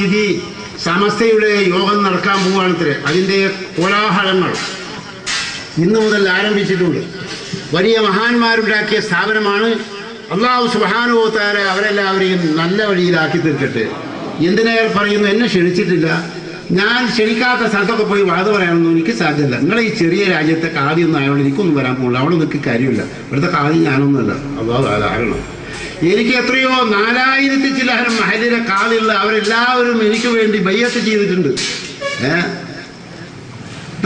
തീയതി സമസ്തയുടെ യോഗം നടക്കാൻ പോവുകയാണത്രേ അതിന്റെ കോലാഹലങ്ങൾ ഇന്നു മുതൽ ആരംഭിച്ചിട്ടുണ്ട്. വലിയ മഹാന്മാരുണ്ടാക്കിയ സ്ഥാപനമാണ് അള്ളാഹു സുഹാനുഭവത്താരെ അവരെല്ലാവരെയും നല്ല വഴിയിലാക്കി തീർക്കട്ടെ. എന്തിനേറെ പറയുന്നു? എന്നെ ക്ഷണിച്ചിട്ടില്ല. ഞാൻ ക്ഷണിക്കാത്ത സ്ഥലത്തൊക്കെ പോയി വാദ പറയാനൊന്നും എനിക്ക് സാധ്യമല്ല നിങ്ങളെ ഈ ചെറിയ രാജ്യത്തെ കാതിയൊന്നും ആയതുകൊണ്ട് എനിക്കൊന്നും വരാൻ പോകുള്ളൂ അവിടെ നിങ്ങൾക്ക് കാര്യമില്ല. ഇവിടുത്തെ കാതി ഞാനൊന്നുമല്ല. അള്ളാഹു അതാകണം എനിക്ക് എത്രയോ നാലായിരത്തി ചില്ലഹരം മഹലിലെ കാളുള്ള അവരെല്ലാവരും എനിക്ക് വേണ്ടി ബയ്യത്ത് ചെയ്തിട്ടുണ്ട്.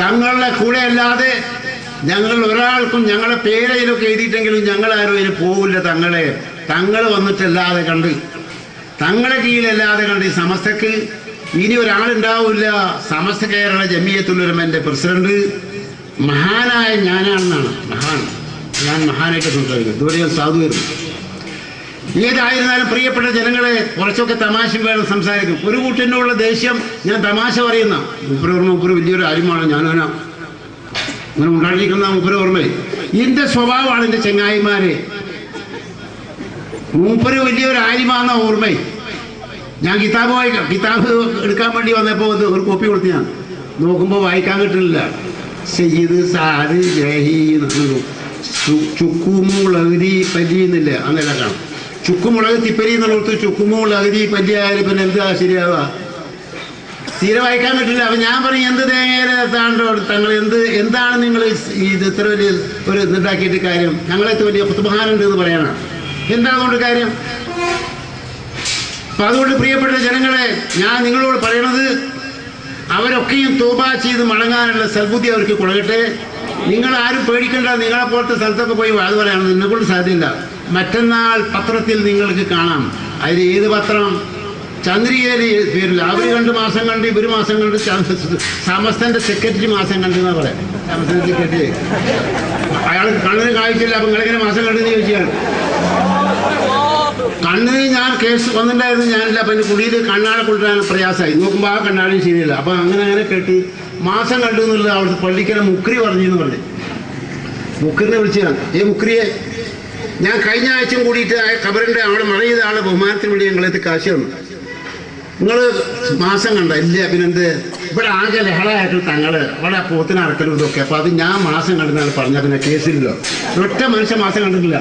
തങ്ങളുടെ കൂടെ അല്ലാതെ ഞങ്ങൾ ഒരാൾക്കും ഞങ്ങളെ പേരയിലൊക്കെ എഴുതിയിട്ടെങ്കിലും ഞങ്ങൾ ആരും അതിന് പോകില്ല തങ്ങളെ. തങ്ങൾ വന്നിട്ടല്ലാതെ കണ്ട്. തങ്ങളെ കീഴിലല്ലാതെ കണ്ട് ഈ സമസ്തക്ക് ഇനി ഒരാളുണ്ടാവില്ല. സമസ്ത കേരള ജമിയത്തുള്ളൊരുമന്റെ പ്രസിഡന്റ്. മഹാനായ ഞാനാണെന്നാണ്. മഹാൻ. ഞാൻ മഹാനായിട്ട് സംസാരിക്കുന്നത്. ഇതുവരെ ഞാൻ സാധു വരുന്നു ഏതായിരുന്നാലും പ്രിയപ്പെട്ട ജനങ്ങളെ കുറച്ചൊക്കെ തമാശ വേണം സംസാരിക്കും. ഒരു കൂട്ടിനുള്ള ദേഷ്യം ഞാൻ തമാശ പറയുന്ന മുപ്പര ഓർമ്മ മുപ്പര വലിയൊരു ആര്യമാണ് ഞാനോനാ അങ്ങനെ ഉണ്ടായിരിക്കുന്ന മുപ്പര ഓർമ്മ എന്റെ സ്വഭാവമാണ് എന്റെ ചെങ്ങായിമാരെ. മൂപ്പര് വലിയൊരു ആര്യമാന്ന ഓർമ്മ ഞാൻ കിതാബ് വായിക്കാം. കിതാബ് എടുക്കാൻ വേണ്ടി വന്നപ്പോൾ ഒരു കോപ്പി കൊടുത്തു ഞാൻ. നോക്കുമ്പോൾ വായിക്കാൻ കിട്ടുന്നില്ല. സയ്യിദ് സാദ് ജയഹി ചുക്കുമുളകരി പരിയുന്നില്ല അങ്ങനെ കാണാം. ചുക്കുമുളക് തിപ്പരി എന്നുള്ള കൊടുത്ത് ചുക്കുമുളക് അഗതി പല്ലിയായാലും പിന്നെ എന്താ ശരിയാവുക? തീരെ വായിക്കാൻ പറ്റില്ല. അപ്പൊ ഞാൻ പറയും എന്ത് തേങ്ങയിലെ താണ്ടോ തങ്ങൾ? എന്ത് എന്താണ് നിങ്ങൾ ഇത് ഇത്ര വലിയ ഒരു ഇതുണ്ടാക്കിയിട്ട് കാര്യം? ഞങ്ങളെ വലിയ കുത്തുബഹാനുണ്ട് എന്ന് പറയണം എന്താണ് അതുകൊണ്ട് കാര്യം? അപ്പൊ അതുകൊണ്ട് പ്രിയപ്പെട്ട ജനങ്ങളെ ഞാൻ നിങ്ങളോട് പറയണത് അവരൊക്കെയും തോപ ചെയ്ത് മടങ്ങാനുള്ള സൽബുദ്ധി അവർക്ക് കൊടുക്കട്ടെ. നിങ്ങൾ ആരും പേടിക്കണ്ട. നിങ്ങളെ പോലത്തെ സ്ഥലത്തൊക്കെ പോയി അത് പറയണം നിന്നെ കൊണ്ട് സാധ്യമില്ല മറ്റന്നാൾ പത്രത്തിൽ നിങ്ങൾക്ക് കാണാം. അതിൽ ഏത് പത്രം? ചന്ദ്രികയിലെ പേരില്ല അവർ രണ്ട് മാസം കണ്ട് ഇവർ മാസം കണ്ട് സമസ്തന്റെ സെക്രട്ടറി മാസം കണ്ട് എന്നാ പറയാം? സമസ്തന്റെ സെക്രട്ടറി അയാൾ കണ്ണിന് കാഴ്ചയില്ല അപ്പൊ നിങ്ങളിങ്ങനെ മാസം കണ്ടെന്ന് ചോദിച്ചാണ്. കണ്ണിന് ഞാൻ കേസ് വന്നിട്ടുണ്ടായിരുന്നു ഞാനില്ല. അപ്പൊ എന്റെ കുടിയിൽ കണ്ണാടെ കൊണ്ടുവരാൻ പ്രയാസമായി. നോക്കുമ്പോൾ ആ കണ്ണാടിയും ശരിയല്ല. അപ്പൊ അങ്ങനെ അങ്ങനെ കേട്ട് മാസം കണ്ടു എന്നുള്ളത് അവിടുത്തെ പള്ളിക്കര മുക്രി പറഞ്ഞു എന്ന് പറഞ്ഞു. മുക്രിനെ വിളിച്ചതാണ് ഏ മുക്രിയെ? ഞാൻ കഴിഞ്ഞ ആഴ്ചയും കൂടിയിട്ട് ആ ഖബറിന്റെ അവിടെ മഴ ചെയ്ത ആളെ ബഹുമാനത്തിന് വേണ്ടി ഞങ്ങളെത്തി കാശ് തന്നു. നിങ്ങൾ മാസം കണ്ട ഇല്ല പിന്നെന്ത് ഇവിടെ ആകെ ലഹളയായിട്ട് തങ്ങൾ അവിടെ പോത്തിന് അറക്കലും ഇതൊക്കെ. അപ്പോൾ അത് ഞാൻ മാസം കണ്ടെന്നാണ് പറഞ്ഞ പിന്നെ കേസില്ലല്ലോ ഒറ്റ മനുഷ്യൻ മാസം കണ്ടിട്ടില്ല.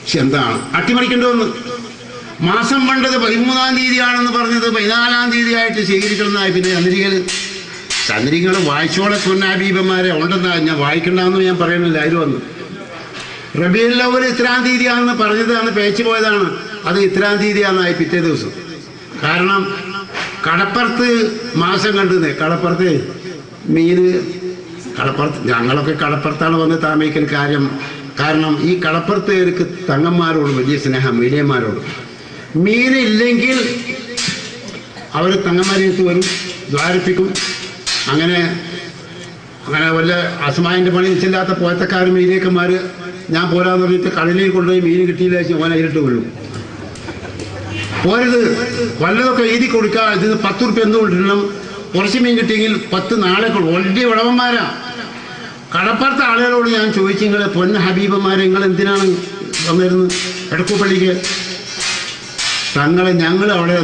പക്ഷെ എന്താണ്? അട്ടിമറിക്കേണ്ടി മാസം പണ്ടത് പതിമൂന്നാം തീയതിയാണെന്ന് പറഞ്ഞത് പതിനാലാം തീയതി ആയിട്ട് സ്വീകരിക്കണമെന്നായി പിന്നെ ചന്ദ്രികയിൽ ചന്ദ്രികൾ വായിച്ചോളെ പൊന്നാബീപന്മാരെ ഉണ്ടെന്നാ ഞാൻ വായിക്കണ്ടെന്ന് ഞാൻ പറയുന്നില്ല അതിൽ വന്നു റബിയുൽ ലവൽ ഇത്രാം തീയതിയാണെന്ന് പറഞ്ഞതാണ് പേച്ചു പോയതാണ്. അത് ഇത്രാം തീയതിയാണെന്നായി പിറ്റേ ദിവസം. കാരണം കടപ്പുറത്ത് മാസം കണ്ടുന്നേ കടപ്പുറത്ത് മീന് കടപ്പുറത്ത് ഞങ്ങളൊക്കെ കടപ്പുറത്താണ് വന്ന് താമസിക്കൽ കാര്യം. കാരണം ഈ കടപ്പുറത്തേർക്ക് തങ്ങന്മാരോട് വലിയ സ്നേഹം മീഡിയന്മാരോട് മീനില്ലെങ്കിൽ അവർ തങ്ങന്മാരെടുത്ത് വരും ദ്വാരിപ്പിക്കും. അങ്ങനെ അങ്ങനെ വല്ല അസമായന്റെ പണി ചെല്ലാത്ത പോയത്തക്കാരും മീനേക്കന്മാർ ഞാൻ പോരാന്ന് പറഞ്ഞിട്ട് കടലിൽ കൊണ്ടുപോയി മീൻ കിട്ടിയില്ല ഓനെ ഇരുട്ട് വീഴും പോരുത്. വല്ലതൊക്കെ എഴുതി കൊടുക്കുക ഇതിന് പത്ത് റുപ്യ എന്ത് കൊണ്ടിരണം കുറച്ച് മീൻ കിട്ടിയെങ്കിൽ പത്ത് നാളെ ഓൾറെഡി വിളവന്മാരാ. കടപ്പുറത്തെ ആളുകളോട് ഞാൻ ചോദിച്ചു നിങ്ങൾ പൊന്ന ഹബീബന്മാരെ നിങ്ങൾ എന്തിനാണ് വന്നിരുന്നത് എടക്കുപള്ളിക്ക് തങ്ങളെ ഞങ്ങൾ അവിടെ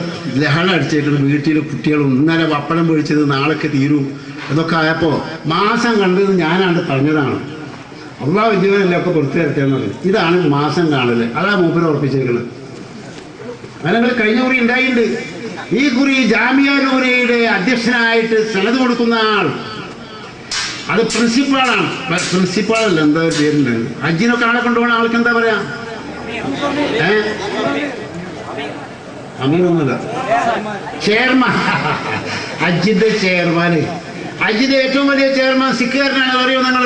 ലഹള അടിച്ചേക്കണം. വീട്ടിൽ കുട്ടികൾ ഇന്നലെ വപ്പടം പൊഴിച്ചത് നാളൊക്കെ തീരും. ഇതൊക്കെ ആയപ്പോൾ മാസം കണ്ടത് ഞാനാണ് പറഞ്ഞതാണ് അള്ളാഹ് ജീവനല്ലേ ഒക്കെ പുറത്തു തരട്ടെന്നത് ഇതാണ് മാസം കാണൽ. അതാ മൂപ്പര് ഉറപ്പിച്ചിരിക്കുന്നത് അല്ലെങ്കിൽ കഴിഞ്ഞ കുറി ഉണ്ടായിട്ടുണ്ട്. ഈ കുറി ജാമ്യ നൂരയുടെ അധ്യക്ഷനായിട്ട് സെനത് കൊടുക്കുന്ന ആൾ. അത് പ്രിൻസിപ്പാളാണ് പ്രിൻസിപ്പാളല്ല എന്താ പേരുണ്ട്. അജിനൊക്കെ ആളെ കൊണ്ടുപോകുന്ന ആൾക്ക് എന്താ പറയാ? അങ്ങനെയൊന്നുമില്ല ചെയർമാൻ. അജിന്റെ ചെയർമാന്. ഹജ്ജിന്റെ ഏറ്റവും വലിയ ചെയർമാൻ സിഖുകാരനാണ്. അറിയോ നിങ്ങൾ?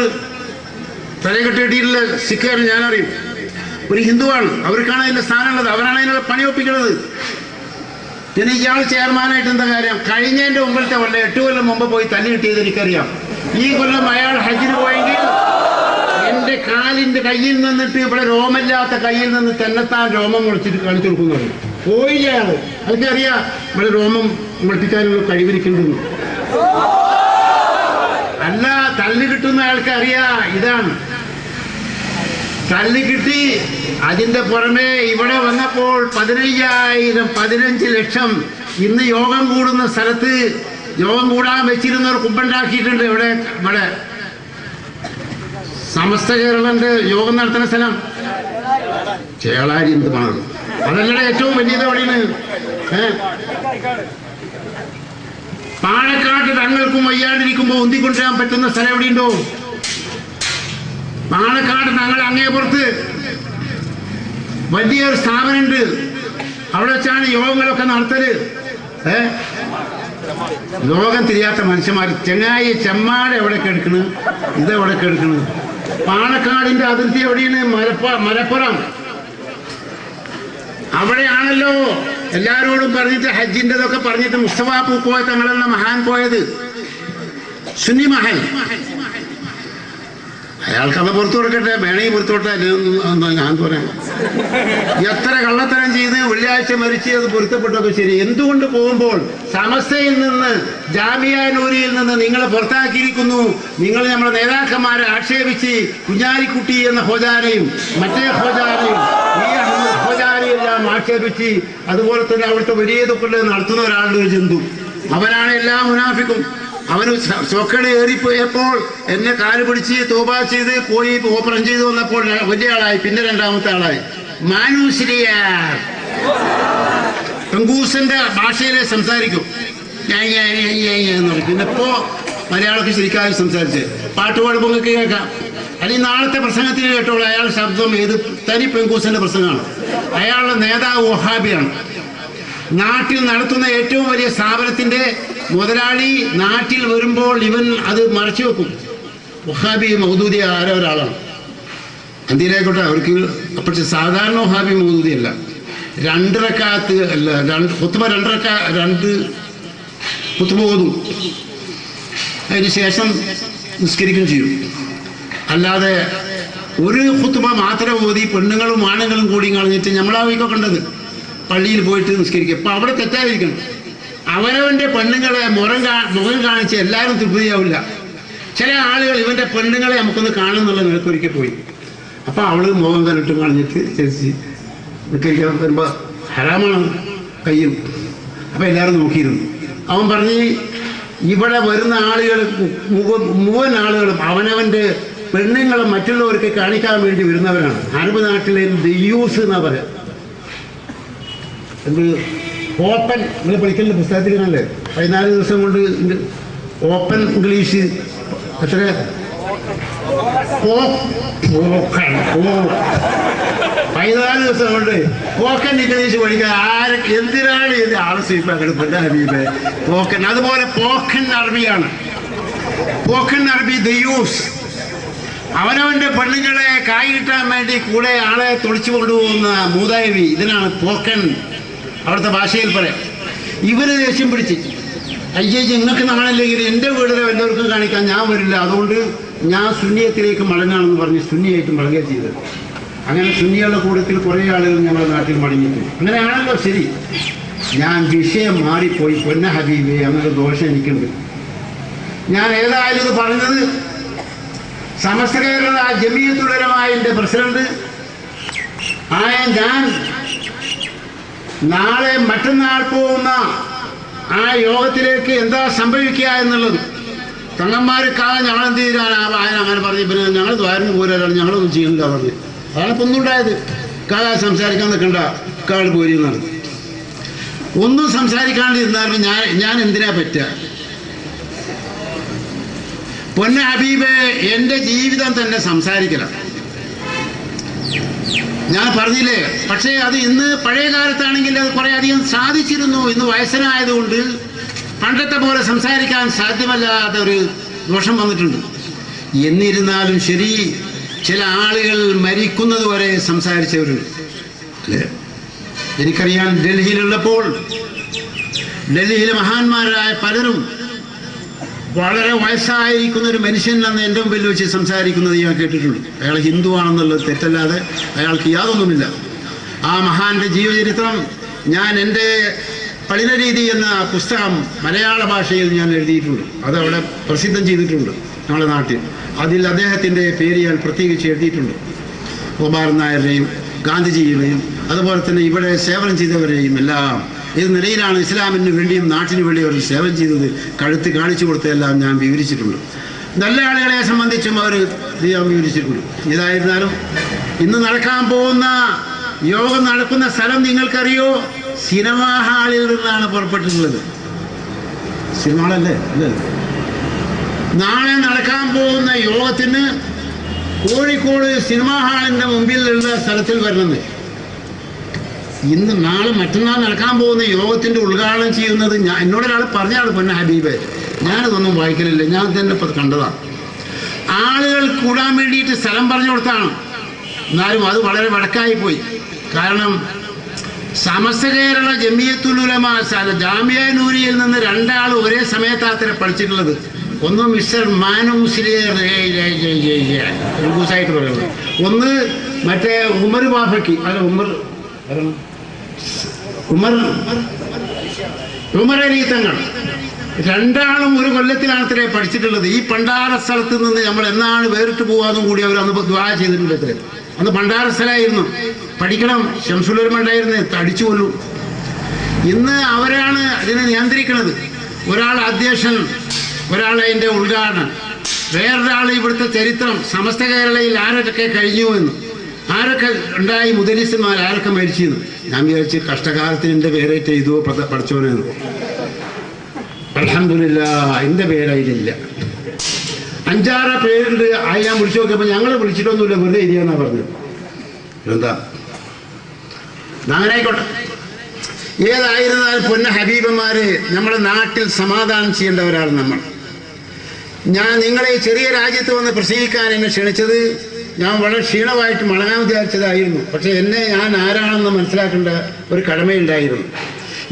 തലകെട്ടിട്ടില്ല സിഖുകാരൻ ഞാനറിയും. ഒരു ഹിന്ദുവാണ്. അവർക്കാണ് അതിന്റെ സ്ഥാനമുള്ളത്. അവരാണ് അതിനുള്ള പണി ഒപ്പിക്കുന്നത്. പിന്നെ ഇയാൾ ചെയർമാനായിട്ട് എന്താ കാര്യം? കഴിഞ്ഞതിന്റെ മുമ്പിലത്തെ കൊല്ലം എട്ട് കൊല്ലം മുമ്പ് പോയി തല്ലി കിട്ടിയത് എനിക്കറിയാം. ഈ കൊല്ലം അയാൾ ഹജ്ജിന് പോയെങ്കിൽ എന്റെ കാലിന്റെ കയ്യിൽ നിന്നിട്ട് ഇവിടെ രോമമില്ലാത്ത കയ്യിൽ നിന്ന് തന്നെത്താൻ രോമം മുളച്ചിട്ട് കാണിച്ചു കൊടുക്കുന്നത്. പോയില്ല അയാൾ. അതൊക്കെ ഇവിടെ രോമം മുളപ്പിക്കാനുള്ള കഴിവിരിക്കുന്നുണ്ട് അല്ല തല്ല് കിട്ടുന്ന ആൾക്ക് അറിയാ ഇതാണ്. തല്ലിക്കിട്ടി അതിന്റെ പുറമെ ഇവിടെ വന്നപ്പോൾ പതിനയ്യായിരം പതിനഞ്ച് ലക്ഷം ഇന്ന് യോഗം കൂടുന്ന സ്ഥലത്ത് യോഗം കൂടാൻ വെച്ചിരുന്നവർ കുമ്പുണ്ടാക്കിയിട്ടുണ്ട് ഇവിടെ ഇവിടെ. സമസ്ത കേരളന്റെ യോഗം നടത്തുന്ന സ്ഥലം. ചേളാരി എന്ത് മാറും അതല്ലടെ ഏറ്റവും വലിയത് എവിടെയാണ്? ഏ? പാലക്കാട്ട് തങ്ങൾക്കും വയ്യാണ്ടിരിക്കുമ്പോൾ ഉന്തിക്കൊണ്ടുവരാൻ പറ്റുന്ന സ്ഥലം എവിടെയുണ്ടോ? പാണക്കാട് തങ്ങൾ അങ്ങേപ്പുറത്ത് വലിയൊരു സ്ഥാപനമുണ്ട്. അവിടെ വെച്ചാണ് യോഗങ്ങളൊക്കെ നടത്തൽ. ഏ? ലോകം തിരിയാത്ത മനുഷ്യന്മാർ ചെങ്ങായി ചെമ്മാട് എവിടെ കെടുക്കണ് ഇത് എവിടെ പാണക്കാടിന്റെ അതിർത്തി എവിടെയാണ്? മലപ്പ മലപ്പുറം. അവിടെയാണല്ലോ. എല്ലാരോടും പറഞ്ഞിട്ട് ഹജ്ജിന്റെതൊക്കെ പറഞ്ഞിട്ട് മുസ്തഫ പോയ തങ്ങളെന്ന മഹാൻ പോയത്. സുന്നി മഹൽ. അയാൾക്കത് പുറത്തു കൊടുക്കട്ടെ വേണമെങ്കിൽ പുറത്തു കൊടുത്താൽ ഞാൻ പറയാം. എത്ര കള്ളത്തരം ചെയ്ത് വെള്ളിയാഴ്ച മരിച്ച് അത് പൊരുത്തപ്പെട്ടൊക്കെ ശരി. എന്തുകൊണ്ട് പോകുമ്പോൾ സമസ്തയിൽ നിന്ന് ജാമിയാനൂരിയിൽ നിന്ന് നിങ്ങളെ പുറത്താക്കിയിരിക്കുന്നു? നിങ്ങൾ നമ്മുടെ നേതാക്കന്മാരെ ആക്ഷേപിച്ച് കുഞ്ഞാലിക്കുട്ടി എന്ന ഹോജാനയും മറ്റേ ഹോജാനെയും ഹോജാനെയെല്ലാം ആക്ഷേപിച്ച് അതുപോലെ തന്നെ അവിടുത്തെ വലിയതൊക്കെ നടത്തുന്ന ഒരാളുടെ ഒരു ജന്തു. അവനാണ് എല്ലാ മുനാഫിക്കും. അവന് ചൊക്കട് ഏറിപ്പോയപ്പോൾ എന്നെ കാൽ പിടിച്ച് തോപ ചെയ്ത് പോയി ഓപ്പറേഷൻ ചെയ്ത് വന്നപ്പോൾ വലിയ ആളായി. പിന്നെ രണ്ടാമത്തെ ആളായി. മാനൂശ്രീയാർ പെങ്കൂസിന്റെ ഭാഷയിലെ സംസാരിക്കും. ഞാൻ എന്ന് പറയും. പിന്നെ ഇപ്പോ മലയാളത്തിൽ ശരിക്കാരും സംസാരിച്ച്. പാട്ട് പാടുമ്പോൾ നിങ്ങൾക്ക് കേൾക്കാം. അല്ലെങ്കിൽ നാളത്തെ പ്രസംഗത്തിൽ കേട്ടോളൂ. അയാൾ ശബ്ദം ഏത് തനി പെങ്കൂസിന്റെ പ്രസംഗമാണ്. അയാളുടെ നേതാവ് വഹാബിയാണ്. നാട്ടിൽ നടത്തുന്ന ഏറ്റവും വലിയ സ്ഥാപനത്തിന്റെ മുതലാളി നാട്ടിൽ വരുമ്പോൾ ഇവൻ അത് മറച്ചു വെക്കും. വഹാബി മൗദൂദി ആരോ ഒരാളാണ്. അന്തിയിലായിക്കോട്ടെ അവർക്ക് പക്ഷെ സാധാരണ വഹാബി മൗദൂദി അല്ല. രണ്ടരക്കാത്ത് അല്ല രണ്ട് കുത്തുമ രണ്ടരക്ക രണ്ട് കുത്തുമ ഓതും. അതിന് ശേഷം നിസ്കരിക്കുകയും ചെയ്യും. അല്ലാതെ ഒരു കുത്തുമ മാത്രം ഓതി പെണ്ണുങ്ങളും ആണുങ്ങളും കൂടി കളഞ്ഞിട്ട് നമ്മളാവിക്കൊക്കെ കണ്ടത്. പള്ളിയിൽ പോയിട്ട് നിസ്കരിക്കുക. അപ്പൊ അവിടെ തെറ്റായിരിക്കണം അവനവന്റെ പെണ്ണുങ്ങളെ മുഖം കാ മുഖം കാണിച്ച് എല്ലാവരും തൃപ്തിയാവില്ല. ചില ആളുകൾ ഇവന്റെ പെണ്ണുങ്ങളെ നമുക്കൊന്ന് കാണുന്നുള്ള നിലക്കൊരിക്കൽ പോയി. അപ്പൊ അവൾ മുഖം കണ്ടിട്ട് കാണിച്ചിട്ട് ചേച്ചി നിസ്കരിക്കാൻ വരുമ്പോൾ ഹറാമാണ് കയ്യും. അപ്പൊ എല്ലാവരും നോക്കിയിരുന്നു. അവൻ പറഞ്ഞ് ഇവിടെ വരുന്ന ആളുകൾ മുഴുവൻ ആളുകളും അവനവന്റെ പെണ്ണുങ്ങളെ മറ്റുള്ളവർക്ക് കാണിക്കാൻ വേണ്ടി വരുന്നവരാണ്. അറബ് നാട്ടിലെ ദയ്യൂസ് എന്നാ പറയാ. എന്ത് ഓപ്പൺ നിങ്ങൾ പഠിക്കുന്ന പുസ്തകത്തിൽ അല്ലേ പതിനാല് ദിവസം കൊണ്ട് ഓപ്പൺ ഇംഗ്ലീഷ് എത്ര. പതിനാല് ദിവസം കൊണ്ട് പോക്കൻ ഇംഗ്ലീഷ് പഠിക്കാൻ ആര് എന്തിനാണ് ഇത് ആൾ അങ്ങോട്ട് ഹബീബ് പോക്കൻ. അതുപോലെ പോക്കൻ അറബിയാണ്. പോക്കൻ അറബി ദയൂസ്. അവനവന്റെ പെണ്ണുങ്ങളെ കായ് കിട്ടാൻ വേണ്ടി കൂടെ ആളെ തുളിച്ചു കൊണ്ടുപോകുന്ന മൂതായവി ഇതിനാണ് പോക്കൻ അവിടുത്തെ ഭാഷയിൽ പറയാം. ഇവർ ദേഷ്യം പിടിച്ച്. അയ്യേ നിങ്ങൾക്ക് നാണല്ലെങ്കിൽ എന്റെ വീടിനെ എല്ലാവർക്കും കാണിക്കാൻ ഞാൻ വരില്ല. അതുകൊണ്ട് ഞാൻ സുന്നിയത്തിലേക്ക് മടങ്ങാണെന്ന് പറഞ്ഞ് സുന്നിയായിട്ട് മടങ്ങുക ചെയ്തത് അങ്ങനെ സുന്നികളുടെ കൂട്ടത്തിൽ കുറേ ആളുകൾ ഞങ്ങളുടെ നാട്ടിൽ മടങ്ങിയിട്ടുണ്ട് അങ്ങനെയാണല്ലോ ശരി. ഞാൻ വിഷയം മാറിപ്പോയി. പൊന്ന ഹബീബേ അങ്ങനെ ദോഷം എനിക്കുണ്ട്. ഞാൻ ഏതായാലും ഇത് പറഞ്ഞത് സമസ്ത കേരള ജമീയത്തുടരമായതിന്റെ പ്രസിഡന്റ്. ആയ ഞാൻ നാളെ മറ്റന്നാൾ പോകുന്ന ആ യോഗത്തിലേക്ക് എന്താ സംഭവിക്കുക എന്നുള്ളത്? തങ്ങന്മാർക്കാകെ ഞങ്ങൾ എന്ത് ചെയ്താൽ അങ്ങനെ പറഞ്ഞു പിന്നെ ഞങ്ങൾ ദ്വാരം പോരാണ് ഞങ്ങളൊന്നും ചെയ്യുന്നില്ല പറഞ്ഞു. അതാണ് ഒന്നും ഒന്നുണ്ടായത് കാ സംസാരിക്കാൻ നിൽക്കണ്ട. കാൾ പോരി എന്നാണ്. ഒന്നും സംസാരിക്കാണ്ടിരുന്നാലും ഞാൻ ഞാൻ എന്തിനാ പറ്റുക? പൊന്ന ഹബീബ് എന്റെ ജീവിതം തന്നെ സംസാരിക്കലാണ് ഞാൻ പറഞ്ഞില്ലേ പക്ഷേ അത് ഇന്ന് പഴയ കാലത്താണെങ്കിൽ അത് കുറേ അധികം സാധിച്ചിരുന്നു. ഇന്ന് വയസ്സനായതുകൊണ്ട് പണ്ടത്തെ പോലെ സംസാരിക്കാൻ സാധ്യമല്ലാത്ത ഒരു ദോഷം വന്നിട്ടുണ്ട്. എന്നിരുന്നാലും ശരി ചില ആളുകൾ മരിക്കുന്നത് വരെ സംസാരിച്ചവരുണ്ട് അല്ലേ? എനിക്കറിയാൻ ഡൽഹിയിലുള്ളപ്പോൾ ഡൽഹിയിലെ മഹാന്മാരായ പലരും വളരെ വയസ്സായിരിക്കുന്ന ഒരു മനുഷ്യൻ അന്ന് എന്റെ മുമ്പിൽ വെച്ച് സംസാരിക്കുന്നത് ഞാൻ കേട്ടിട്ടുണ്ട്. അയാൾ ഹിന്ദു ആണെന്നുള്ളത് തെറ്റല്ലാതെ അയാൾക്ക് യാതൊന്നുമില്ല. ആ മഹാന്റെ ജീവചരിത്രം ഞാൻ എന്റെ പഠനരീതി എന്ന പുസ്തകം മലയാള ഭാഷയിൽ ഞാൻ എഴുതിയിട്ടുണ്ട്. അത് അവിടെ പ്രസിദ്ധം ചെയ്തിട്ടുണ്ട് നമ്മുടെ നാട്ടിൽ. അതിൽ അദ്ദേഹത്തിന്റെ പേര് ഞാൻ പ്രത്യേകിച്ച് എഴുതിയിട്ടുണ്ട്. ഗോപാലൻ നായരുടെയും ഗാന്ധിജിയുടെയും അതുപോലെ തന്നെ ഇവിടെ സേവനം ചെയ്തവരെയും എല്ലാം ഏത് നിലയിലാണ് ഇസ്ലാമിന് വേണ്ടിയും നാട്ടിന് വേണ്ടിയും അവർ സേവനം ചെയ്തത്? കഴുത്ത് കാണിച്ചു കൊടുത്തതെല്ലാം ഞാൻ വിവരിച്ചിട്ടുണ്ട്. നല്ല ആളുകളെ സംബന്ധിച്ചും അവർ ഞാൻ വിവരിച്ചിട്ടുണ്ട്. ഏതായിരുന്നാലും ഇന്ന് നടക്കാൻ പോകുന്ന യോഗം നടക്കുന്ന സ്ഥലം നിങ്ങൾക്കറിയോ? സിനിമാ ഹാളിൽ നിന്നാണ് പുറപ്പെട്ടിട്ടുള്ളത്. സിനിമ ഹാളല്ലേ? അല്ലേ? നാളെ നടക്കാൻ പോകുന്ന യോഗത്തിന് കോഴിക്കോട് സിനിമാ ഹാളിന്റെ മുമ്പിലുള്ള സ്ഥലത്തിൽ വരണമെന്ന്. ഇന്ന് നാളെ മറ്റന്നാൾ നടക്കാൻ പോകുന്ന യോഗത്തിന്റെ ഉദ്ഘാടനം ചെയ്യുന്നത് ഞാൻ എന്നോട് ഒരാൾ പറഞ്ഞാണ് പൊന്ന ഹബീബ് ഞാനതൊന്നും വായിക്കലില്ല ഞാൻ തന്നെ ഇപ്പം കണ്ടതാണ് ആളുകൾ കൂടാൻ വേണ്ടിയിട്ട് സ്ഥലം പറഞ്ഞു കൊടുത്താണ് എന്നാലും അത് വളരെ വടക്കായി പോയി കാരണം സമസ്ത കേരള ജമിയത്തുലുലമ ജാമ്യ നൂരിയിൽ നിന്ന് രണ്ടാൾ ഒരേ സമയത്താത്ര പഠിച്ചിട്ടുള്ളത് ഒന്ന് മിസ്റ്റർ മാനു മുസ്ലിയർ ആയിട്ട് പറയുന്നത് ഒന്ന് മറ്റേ ഉമർ ബാഫക്കി അല്ല ഉമർ? ഉമർ ഉമർ അലി തങ്ങൾ. രണ്ടാളും ഒരു കൊല്ലത്തിലാണ് അത്രേ പഠിച്ചിട്ടുള്ളത്. ഈ പണ്ടാര സ്ഥലത്ത് നിന്ന് നമ്മൾ എന്നാണ് വേറിട്ട് പോകാന്നും കൂടി അവർ അന്ന് ദ്വാ ചെയ്തിട്ടുണ്ട് അത്രേ അന്ന് പണ്ടാര സ്ഥലമായിരുന്നു. പഠിക്കണം ശംസുലർമണ്ടായിരുന്നു തടിച്ചു കൊല്ലും. ഇന്ന് അവരാണ് അതിനെ നിയന്ത്രിക്കുന്നത്. ഒരാൾ അധ്യക്ഷൻ ഒരാൾ അതിന്റെ ഉദ്ഘാടനം വേറൊരാൾ ഇവിടുത്തെ ചരിത്രം സമസ്ത കേരളയിൽ ആരൊക്കെ കഴിഞ്ഞു എന്ന്. ആരൊക്കെ ഉണ്ടായി മുതലിസന്മാർ ആരൊക്കെ മരിച്ചിരുന്നു ഞാൻ വിചാരിച്ച് കഷ്ടകാലത്തിന് എന്റെ പേരേറ്റ് ചെയ്തു പഠിച്ചോനെന്ന് അലഹമില്ല എന്റെ പേരതിലില്ല അഞ്ചാറ് പേരുണ്ട് അത് ഞാൻ വിളിച്ചു നോക്കിയപ്പോൾ ഞങ്ങൾ വിളിച്ചിട്ടൊന്നുമില്ല വെറുതെ ഇരിയാന്നാ പറഞ്ഞത്. എന്താ അങ്ങനായിക്കോട്ടെ ഏതായിരുന്നാലും പൊന്ന ഹബീബന്മാര് നമ്മുടെ നാട്ടിൽ സമാധാനം ചെയ്യേണ്ടവരാണ് നമ്മൾ. ഞാൻ നിങ്ങളെ ചെറിയ രാജ്യത്ത് വന്ന് പ്രസംഗിക്കാൻ എന്നെ ക്ഷണിച്ചത് ഞാൻ വളരെ ക്ഷീണമായിട്ട് മടങ്ങാൻ വിചാരിച്ചതായിരുന്നു. പക്ഷെ എന്നെ ഞാൻ ആരാണെന്ന് മനസ്സിലാക്കേണ്ട ഒരു കടമയുണ്ടായിരുന്നു.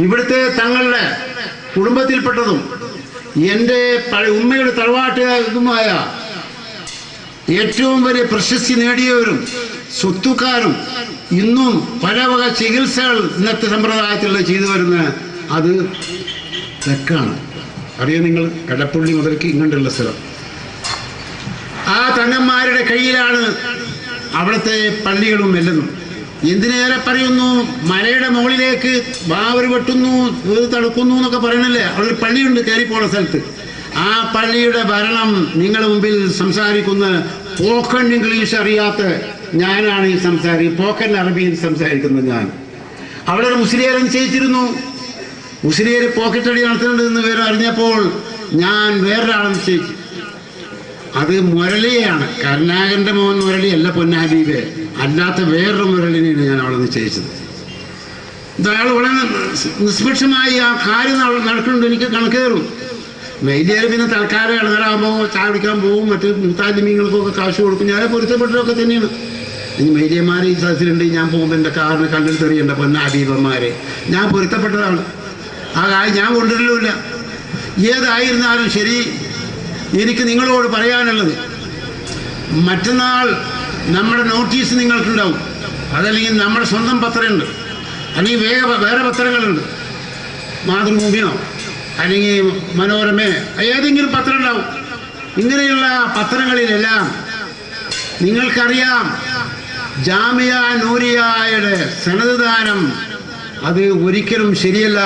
ഇവിടുത്തെ തങ്ങളുടെ കുടുംബത്തിൽപ്പെട്ടതും എന്റെ ഉമ്മയുടെ തറവാട്ടുകാരുമായ ഏറ്റവും വലിയ പ്രശസ്തി നേടിയവരും സ്വത്തുക്കാരും ഇന്നും പല വക ചികിത്സകൾ ഇന്നത്തെ സമ്പ്രദായത്തിൽ ചെയ്തു വരുന്ന അത് തെക്കാണ് അറിയാം നിങ്ങൾ കടപ്പുള്ളി മുതൽക്ക് ഇങ്ങോട്ടുള്ള സ്ഥലം. ആ തങ്ങന്മാരുടെ കയ്യിലാണ് അവിടുത്തെ പള്ളികളും എല്ലുന്നു. എന്തിനേറെ പറയുന്നു? മലയുടെ മുകളിലേക്ക് വാവര് വെട്ടുന്നു ഇത് തടുക്കുന്നു എന്നൊക്കെ പറയണല്ലേ? അവിടെ ഒരു പള്ളിയുണ്ട് കയറിപ്പോണ സ്ഥലത്ത്. ആ പള്ളിയുടെ ഭരണം നിങ്ങളുടെ മുമ്പിൽ സംസാരിക്കുന്ന പോക്കൺ ഇംഗ്ലീഷ് അറിയാത്ത ഞാനാണ് ഈ സംസാരി പോക്കൺ അറബിയിൽ സംസാരിക്കുന്നത് ഞാൻ. അവിടെ ഒരു മുസ്ലിയർ നിശ്ചയിച്ചിരുന്നു. മുസ്ലിയർ പോക്കറ്റ് അടി നടത്തുന്നുണ്ടെന്ന് വേറെ അറിഞ്ഞപ്പോൾ ഞാൻ വേറൊരാളെ നിശ്ചയിച്ചു. അത് മുരളിയാണ്. കരുണാകരന്റെ മോൻ മുരളി അല്ല പൊന്നാബീബ് അല്ലാത്ത വേറൊരു മുരളിനെയാണ് ഞാൻ അവിടെ നിശ്ചയിച്ചത് അയാൾ വളരെ നിഷ്പക്ഷമായി ആ കാര്യം നടക്കുന്നുണ്ട്. എനിക്ക് കണക്കേറും മെയിലിയർ പിന്നെ തൽക്കാലം ഇളകരാകുമ്പോൾ ചായ കുടിക്കാൻ പോകും മറ്റ് മുത്താലിമീങ്ങൾക്കൊക്കെ കാശ് കൊടുക്കും. ഞാൻ പൊരുത്തപ്പെട്ടതൊക്കെ തന്നെയാണ്. ഇനി മെയിലിയന്മാർ ഈ സദസ്സിലുണ്ട് ഞാൻ പോകുമ്പോൾ എന്റെ കാറിന് കണ്ണിൽ തെറിയണ്ട പൊന്ന അബീബന്മാരെ ഞാൻ പൊരുത്തപ്പെട്ടതാണ്. ആ കാര്യം ഞാൻ കൊണ്ടുവരലുമില്ല. ഏതായിരുന്നാലും ശരി എനിക്ക് നിങ്ങളോട് പറയാനുള്ളത് മറ്റന്നാൾ നമ്മുടെ നോട്ടീസ് നിങ്ങൾക്കുണ്ടാവും. അതല്ലെങ്കിൽ നമ്മുടെ സ്വന്തം പത്രമുണ്ട്. അല്ലെങ്കിൽ വേറെ വേറെ പത്രങ്ങളുണ്ട്. മാതൃഭൂമിയോ അല്ലെങ്കിൽ മനോരമ ഏതെങ്കിലും പത്രം ഉണ്ടാവും ഇങ്ങനെയുള്ള പത്രങ്ങളിലെല്ലാം നിങ്ങൾക്കറിയാം ജാമിയ നൂരിയായുടെ സനതദാനം അത് ഒരിക്കലും ശരിയല്ല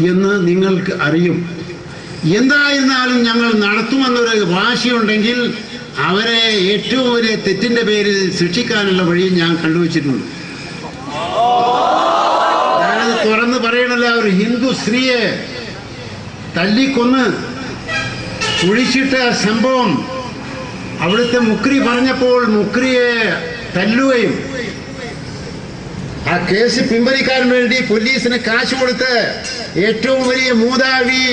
എന്ന് നിങ്ങൾക്ക് അറിയും. എന്തായിരുന്നാലും ഞങ്ങൾ നടത്തുമെന്നൊരു വാശിയുണ്ടെങ്കിൽ അവരെ ഏറ്റവും വലിയ തെറ്റിന്റെ പേരിൽ ശിക്ഷിക്കാനുള്ള വഴി ഞാൻ കണ്ടുവച്ചിട്ടുണ്ട്. ഞാനത് തുറന്ന് പറയണല്ലോ ഒരു ഹിന്ദു സ്ത്രീയെ തല്ലിക്കൊന്ന് കുഴിച്ചിട്ട സംഭവം അവിടുത്തെ മുക്രി പറഞ്ഞപ്പോൾ മുക്രിയെ തല്ലുകയും ആ കേസ് പിൻവലിക്കാൻ വേണ്ടി പോലീസിന് കാശ് കൊടുത്ത് ഏറ്റവും വലിയ മൂതാവി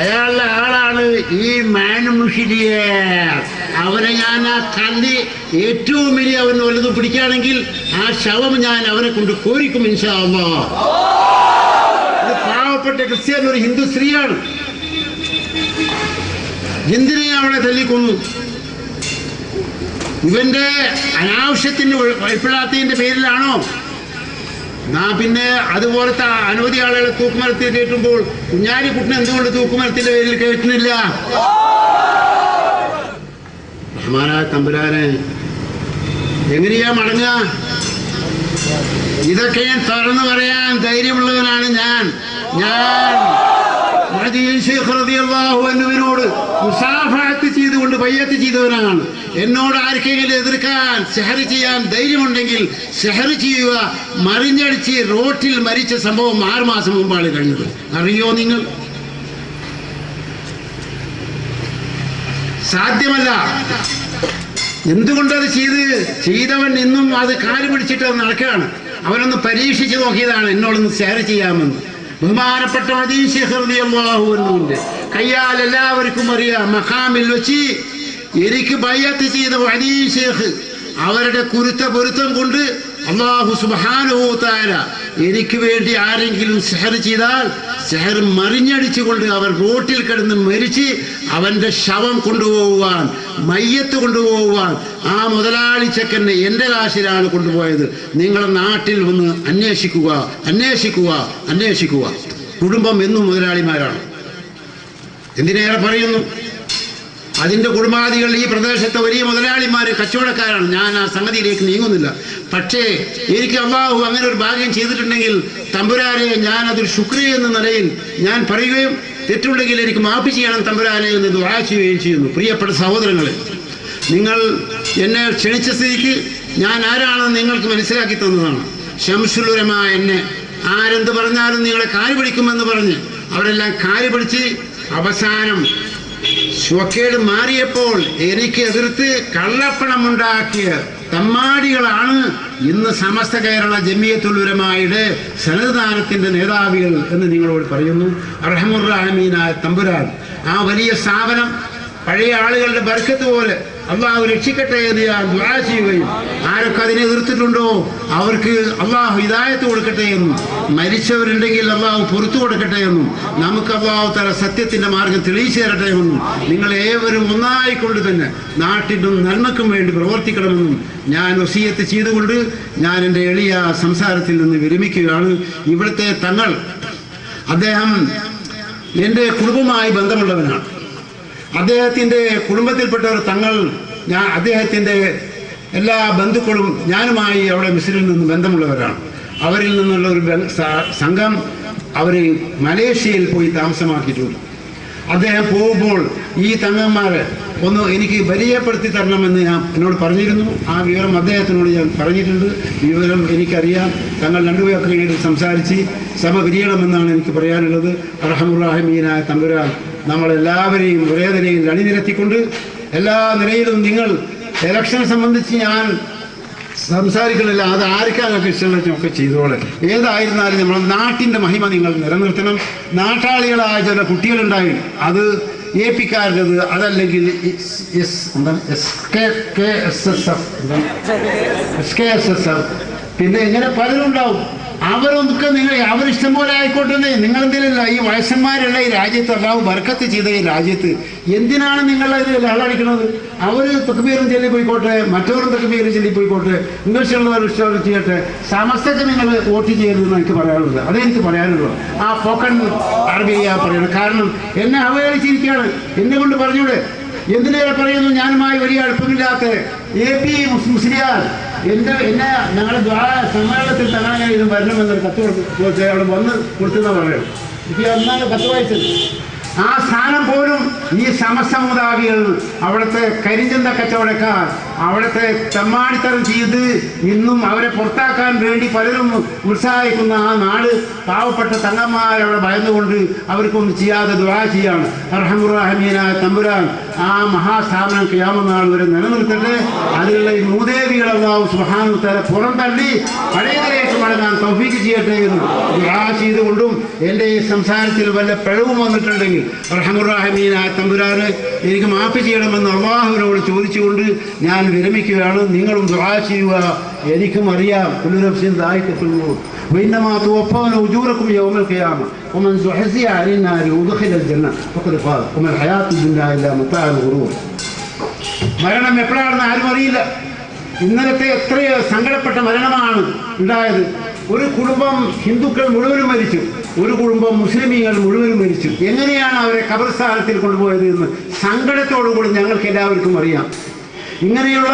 അയാളുടെ ആളാണ് ഈ മാനുമുഷിരിയെ അവനെ ഞാൻ ആ തല്ലി ഏറ്റവും വലിയ അവൻ വലുത് പിടിക്കുകയാണെങ്കിൽ ആ ശവം ഞാൻ അവനെ കൊണ്ട് കോരിക്കും ഇൻഷാമോ പാവപ്പെട്ട ക്രിസ്ത്യൻ ഒരു ഹിന്ദു സ്ത്രീയാണ്. എന്തിനെ അവളെ തല്ലിക്കൊന്നു? ഇവന്റെ അനാവശ്യത്തിന് വഴിപ്പെടാത്തതിന്റെ പേരിലാണോ? നാ പിന്നെ അതുപോലത്തെ അനവധി ആളുകളെ തൂക്കുമരത്തിൽ കയറ്റുമ്പോൾ കുഞ്ഞാലിക്കുട്ടിനെ എന്തുകൊണ്ട് തൂക്കുമരത്തിന്റെ പേരിൽ കയറ്റുന്നില്ല? റഹ്മാനായ തമ്പുരാനെ എങ്ങനെയാ മടങ്ങുക? ഇതൊക്കെ ഞാൻ തുറന്നു പറയാൻ ധൈര്യമുള്ളവനാണ് ഞാൻ. ഞാൻ റളിയല്ലാഹു അൻഹുവിനോട് ചെയ്തുകൊണ്ട് ബയ്യത്ത് ചെയ്തവനാണ്. എന്നോട് ആർക്കെങ്കിലും എതിർക്കാൻ സെഹർ ചെയ്യാൻ ധൈര്യമുണ്ടെങ്കിൽ സെഹർ ചെയ്യുക. മറിഞ്ഞടിച്ച് റോട്ടിൽ മരിച്ച സംഭവം ആറു മാസം മുമ്പാണ് കഴിഞ്ഞത് അറിയോ നിങ്ങൾ? സാധ്യമല്ല. എന്തുകൊണ്ടത് ചെയ്ത്? ചെയ്തവൻ ഇന്നും അത് കാൽ പിടിച്ചിട്ട് നടക്കുകയാണ്. അവനൊന്ന് പരീക്ഷിച്ച് നോക്കിയതാണ് എന്നോടൊന്ന് ഷെയർ ചെയ്യാമെന്ന്. ബഹുമാനപ്പെട്ട മദീശിന്റെ കയ്യാൽ എല്ലാവർക്കും അറിയാം. മഹാമിൽ വെച്ച് എനിക്ക് ബയ്യത്ത് ചെയ്ത വദീശേഖ് അവരുടെ കുരുത്ത പൊരുത്തം കൊണ്ട് അള്ളാഹു സുബാനുഭൂത്താര എനിക്ക് വേണ്ടി ആരെങ്കിലും സെഹർ ചെയ്താൽ സെഹർ മറിഞ്ഞടിച്ചുകൊണ്ട് അവർ റോട്ടിൽ കിടന്ന് മരിച്ച് അവന്റെ ശവം കൊണ്ടുപോകുവാൻ മയ്യത്ത് കൊണ്ടുപോകുവാൻ ആ മുതലാളി ചെക്കനെ എന്റെ കാശിലാണ് കൊണ്ടുപോയത്. നിങ്ങളെ നാട്ടിൽ വന്ന് അന്വേഷിക്കുക അന്വേഷിക്കുക അന്വേഷിക്കുക. കുടുംബം എന്നും മുതലാളിമാരാണ്. എന്തിനേറെ പറയുന്നു? അതിന്റെ കുടുംബാദികൾ ഈ പ്രദേശത്തെ വലിയ മുതലാളിമാർ കച്ചവടക്കാരാണ്. ഞാൻ ആ സംഗതിയിലേക്ക് നീങ്ങുന്നില്ല. പക്ഷേ എനിക്ക് അള്ളാഹു അങ്ങനെ ഒരു ഭാഗ്യം ചെയ്തിട്ടുണ്ടെങ്കിൽ തമ്പുരാനെ ഞാൻ അതൊരു ശുക്രി എന്ന നിലയിൽ ഞാൻ പറയുകയും തെറ്റുണ്ടെങ്കിൽ എനിക്ക് മാപ്പ് ചെയ്യണം തമ്പുരാനെ എന്ന് ചെയ്യുകയും ചെയ്യുന്നു. പ്രിയപ്പെട്ട സഹോദരങ്ങളെ നിങ്ങൾ എന്നെ ക്ഷണിച്ച സ്ഥിതിക്ക് ഞാൻ ആരാണെന്ന് നിങ്ങൾക്ക് മനസ്സിലാക്കി തന്നതാണ്. ശംസുലുരമ എന്നെ ആരെന്ത് പറഞ്ഞാലും നിങ്ങളെ കാൽ പിടിക്കുമെന്ന് പറഞ്ഞ് അവരെല്ലാം കാൽ പിടിച്ച് അവസാനം ശുവക്കേട് മാറിയപ്പോൾ എനിക്ക് എതിർത്ത് കള്ളപ്പണമുണ്ടാക്കിയ തമ്മാടികളാണ് ഇന്ന് സമസ്ത കേരള ജമിയത്തുലുരമായുടെ സന്നദ്ധാനത്തിന്റെ നേതാവികൾ എന്ന് നിങ്ങളോട് പറയുന്നു. അർഹമുറാമീനായ തമ്പുരാൻ ആ വലിയ സ്ഥാപനം പഴയ ആളുകളുടെ ബർക്കത്ത് പോലെ അള്ളാഹു രക്ഷിക്കട്ടെ എന്ന് ഞാൻ ദ്വാ ചെയ്യുകയും ആരൊക്കെ അതിനെ എതിർത്തിട്ടുണ്ടോ അവർക്ക് അള്ളാഹു ഹിദായത്ത് കൊടുക്കട്ടെ എന്നും മരിച്ചവരുണ്ടെങ്കിൽ അള്ളാഹു പുറത്തു കൊടുക്കട്ടെ എന്നും നമുക്ക് അള്ളാഹു തല സത്യത്തിന്റെ മാർഗം തെളിയിച്ചു തരട്ടെ എന്നും നിങ്ങൾ ഏവരും ഒന്നായിക്കൊണ്ട് തന്നെ നാട്ടിനും നന്മക്കും വേണ്ടി പ്രവർത്തിക്കണമെന്നും ഞാൻ ഒസീയത്ത് ചെയ്തുകൊണ്ട് ഞാൻ എന്റെ എളിയ സംസാരത്തിൽ നിന്ന് വിരമിക്കുകയാണ്. ഇവിടുത്തെ തങ്ങൾ അദ്ദേഹം എന്റെ കുടുംബമായി ബന്ധമുള്ളവനാണ്. അദ്ദേഹത്തിന്റെ കുടുംബത്തിൽപ്പെട്ടവർ തങ്ങൾ ഞാൻ അദ്ദേഹത്തിന്റെ എല്ലാ ബന്ധുക്കളും ഞാനുമായി അവിടെ മിസ്രിൽ നിന്ന് ബന്ധമുള്ളവരാണ്. അവരിൽ നിന്നുള്ള ഒരു സംഘം അവർ മലേഷ്യയിൽ പോയി താമസമാക്കിയിട്ടുണ്ട് അദ്ദേഹം പോകുമ്പോൾ ഈ തങ്ങന്മാർ ഒന്ന് എനിക്ക് പരിചയപ്പെടുത്തി തരണമെന്ന് ഞാൻ എന്നോട് പറഞ്ഞിരുന്നു. ആ വിവരം അദ്ദേഹത്തിനോട് ഞാൻ പറഞ്ഞിട്ടുണ്ട്. വിവരം എനിക്കറിയാം. തങ്ങൾ രണ്ടുപേർക്ക് വേണ്ടി സംസാരിച്ച് സമ പിരിയണമെന്നാണ് എനിക്ക് പറയാനുള്ളത്. അർഹമുറാഹിമീനായ തമ്പുരാൻ നമ്മളെല്ലാവരെയും ഒരേ നിലയിൽ അണിനിരത്തിക്കൊണ്ട് എല്ലാ നിലയിലും നിങ്ങൾ ഇലക്ഷൻ സംബന്ധിച്ച് ഞാൻ സംസാരിക്കണില്ല. അത് ആർക്കാണ് ഇഷ്ടമുള്ളതൊക്കെ ചെയ്തോളെ. ഏതായിരുന്നാലും നമ്മൾ നാട്ടിന്റെ മഹിമ നിങ്ങൾ നിലനിർത്തണം. നാട്ടാളികളായ ചില കുട്ടികളുണ്ടായി. അത് എ പിക്കാരുടേത്. അതല്ലെങ്കിൽ എസ് എന്താണ്? S K K S S F S K S S F. പിന്നെ ഇങ്ങനെ പലരും ഉണ്ടാവും അവരൊക്കെ നിങ്ങൾ അവരിഷ്ടം പോലെ ആയിക്കോട്ടെ നിങ്ങൾ എന്തിനല്ല ഈ വയസ്സന്മാരുള്ള ഈ രാജ്യത്ത് അല്ലാവ് ബർക്കത്ത് ചെയ്ത ഈ രാജ്യത്ത്? എന്തിനാണ് നിങ്ങൾ അതിൽ ആളടിക്കുന്നത് അവർ തെക്കുപേരും ചൊല്ലി പോയിക്കോട്ടെ മറ്റവരും തെക്കുപേരും ചൊല്ലി പോയിക്കോട്ടെ ഇംഗ്ലീഷുള്ളവർ ഇഷ്ടം ചെയ്യട്ടെ. സമസ്തക്ക് നിങ്ങൾ വോട്ട് ചെയ്യരുതെന്ന് എനിക്ക് പറയാനുള്ളത്. അതെനിക്ക് പറയാനുള്ളൂ. ആ പോക്കൺ അറബി പറയണം. കാരണം എന്നെ അവഹേളിച്ചിരിക്കുകയാണ്. എന്നെ കൊണ്ട് പറഞ്ഞൂടെ? എന്തിനേറെ പറയുന്നു? ഞാനുമായി വലിയ അടുപ്പമില്ലാത്ത എ പി മുസ്ലിയാർ. എന്റെ എന്നെ ദ്വാര സമ്മേളനത്തിൽ തന്നെ ഇത് വരണമെന്നൊരു കത്ത് കൊടുത്ത് അവിടെ വന്ന് കൊടുത്തെന്ന് പറയുള്ളൂ എനിക്ക് അന്നാണ് കത്ത് വായിച്ചത് ആ സ്ഥാനം പോലും ഈ സമസമുദാവികൾ അവിടുത്തെ കരിഞ്ചന്ത കച്ചവടക്കാർ അവിടുത്തെ തെമ്മാടിത്തരം ചെയ്ത് ഇന്നും അവരെ പുറത്താക്കാൻ വേണ്ടി പലരും ഉത്സാഹിക്കുന്ന ആ നാട് പാവപ്പെട്ട തങ്ങന്മാരവിടെ ഭയന്നുകൊണ്ട് അവർക്കൊന്നും ചെയ്യാതെ ദുആ ചെയ്യാണ്. അർഹമുറാഹമീനായ തമ്പുരാൻ ആ മഹാസ്ഥാപനം ക്യാമനാൾ വരെ നിലനിർത്തട്ടെ. അതിലുള്ള ഈ മൂദേവികളെല്ലാം സുഹാനുത്തര പുറം തള്ളി പഴയതിലേക്ക് മടങ്ങാൻ തൗഫീക്ക് ചെയ്യട്ടെ എന്ന് ദുരാ ചെയ്തുകൊണ്ടും എന്റെ ഈ സംസാരത്തിൽ വല്ല പിഴവും വന്നിട്ടുണ്ടെങ്കിൽ റഹമുറാഹമീനായ തമ്പുരാന് എനിക്ക് മാപ്പ് ചെയ്യണമെന്ന് അള്ളാഹുവിനോട് ചോദിച്ചുകൊണ്ട് ഞാൻ വിരമിക്കുകയാണ് നിങ്ങളും ദുആ ചെയ്യുക എനിക്കും അറിയാം കുല്ലുനഫ്സിൻ ദായിക്കത്തുള്ളൂ وإنما توفون أجوركم يوم القيامة ومن زحزح عن النار وادخل الجنة فقد فاز وما الحياة الدنيا إلا متاع الغرور മരണം എപ്പോഴാണെന്ന് ആരും അറിയില്ല ഇന്നലത്തെ എത്രയോ സങ്കടപ്പെട്ട മരണമാണ് ഉണ്ടായത് ഒരു കുടുംബം ഹിന്ദുക്കൾ മുഴുവനും മരിച്ചു ഒരു കുടുംബം മുസ്ലിമീങ്ങൾ മുഴുവൻ മരിച്ചു. എങ്ങനെയാണ് അവരെ കബർസ്ഥാനത്തിൽ കൊണ്ടുപോയത് എന്ന് സങ്കടത്തോടുകൂടി ഞങ്ങൾക്ക് എല്ലാവർക്കും അറിയാം. ഇങ്ങനെയുള്ള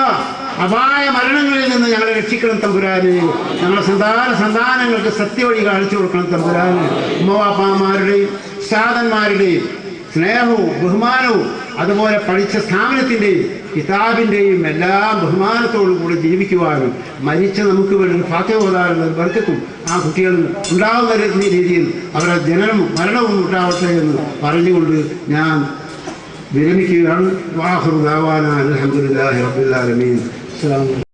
അപായ മരണങ്ങളിൽ നിന്ന് ഞങ്ങളെ രക്ഷിക്കണം തമ്പുരാന്. ഞങ്ങളുടെ സന്താന സന്താനങ്ങൾക്ക് സത്യവഴി കാണിച്ചു കൊടുക്കണം തമ്പുരാന്. ഉമ്മവാപ്പാമാരുടെയും സാധന്മാരുടെയും സ്നേഹവും ബഹുമാനവും അതുപോലെ പഠിച്ച സ്ഥാപനത്തിന്റെയും കിതാബിന്റെയും എല്ലാം ബഹുമാനത്തോടു കൂടി ജീവിക്കുവാനും മരിച്ച നമുക്ക് വേണ്ടി ഫാത്തിഹ ഓതാനുള്ള വർക്കത്തും ആ കുട്ടികൾ ഉണ്ടാകുന്ന രീതിയിൽ അവരുടെ ജനനവും മരണവും ഉണ്ടാവട്ടെ എന്ന് പറഞ്ഞുകൊണ്ട് ഞാൻ വിരമിക്കുകയാണ്. വാഹുദാവാന അലഹമുല്ലാ റബുല്ലാലമീൻ അസ്സാം